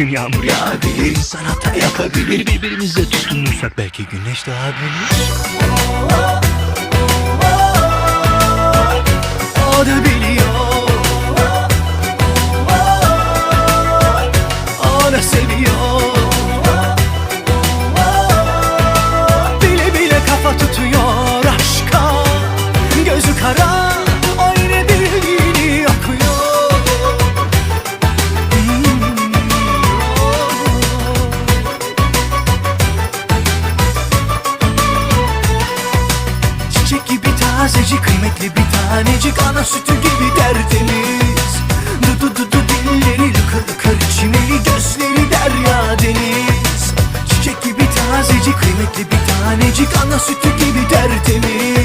gün yağmur yağabilir İnsan hata yapabilir. Birbirimizle tutunursak belki güneş doğabilir O da biliyor Tazecik kıymetli bir tanecik. Ana sütü gibi tertemiz. Du du du du dilleri lıkır lıkır içmeli. Gözleri derya deniz. Çiçek gibi tazecik kıymetli bir tanecik. Ana sütü gibi tertemiz.